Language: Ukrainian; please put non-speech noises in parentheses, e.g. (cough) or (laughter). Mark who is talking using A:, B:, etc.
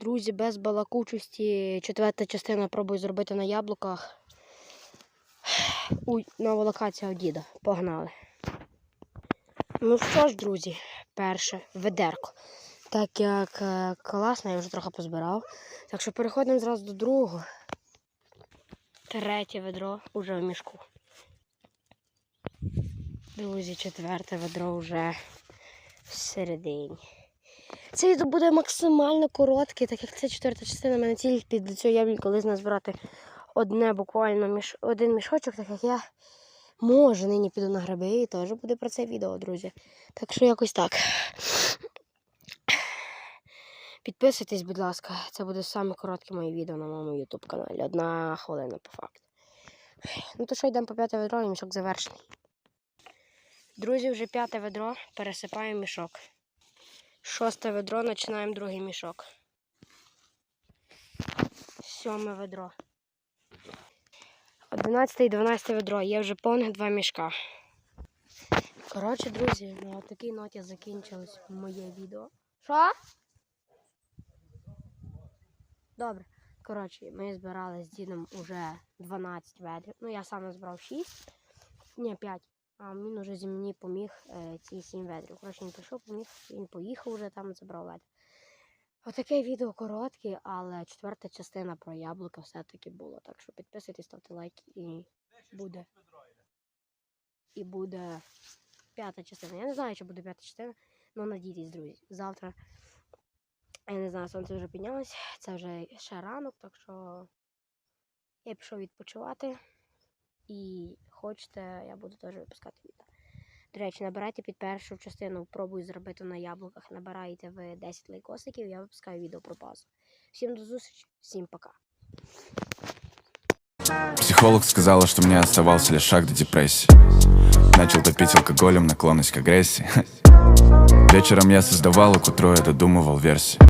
A: Друзі, без балакучості. Четверта частина пробую зробити на яблуках. Уй, нова локація у діда. Погнали. Ну що ж, друзі, перше ведерко. Так як е, класно, я вже трохи позбирав. Так що переходимо зразу до другого. Третє ведро уже в мішку. Друзі, четверте ведро вже всередині. Це відео буде максимально коротке, так як це четверта частина, мене під до цього яблука колись назбирати одне буквально міш... один мішочок, так як я може нині піду на гриби і теж буде про це відео, друзі. Так що якось так. Підписуйтесь, будь ласка, це буде саме коротке моє відео на моєму YouTube каналі. Одна хвилина по факту. Ну то що йдемо по п'яте ведро і мішок завершений. Друзі, вже п'яте ведро, пересипаємо мішок. Шосте ведро, починаємо другий мішок. Сьоме ведро. Одинадцяте і дванадцяте ведро. Є вже повних два мішка. Коротше, друзі, на такій ноті закінчилось моє відео. Що? Добре. Коротше, ми збирали з дідом уже 12 ведрів. Ну, я сам збрав 6. Ні, 5. А він уже зі мені поміг е, ці 7 ведрів. Коротше, він прийшов, поміг, він поїхав вже там, забрав ведр. Отаке відео коротке, але четверта частина про яблука все-таки було. Так що підписуйтесь, ставте лайки і буде. І буде п'ята частина. Я не знаю, чи буде п'ята частина, але надійтесь, друзі. Завтра, я не знаю, сонце вже піднялось, це вже ще ранок, так що я пішов відпочивати. І хочете, я буду теж випускати відео. До речі, набирайте під першу частину, пробую зробити на яблуках. Набираєте ви 10 лайкосиків, я випускаю відео про базу. Всім до зустрічі, всім пока.
B: Психолог сказала, что мне оставался лишь шаг до депрессии Начал топить алкоголем, наклонность к агрессии (laughs) Вечером я создавал, а к утру я додумывал версии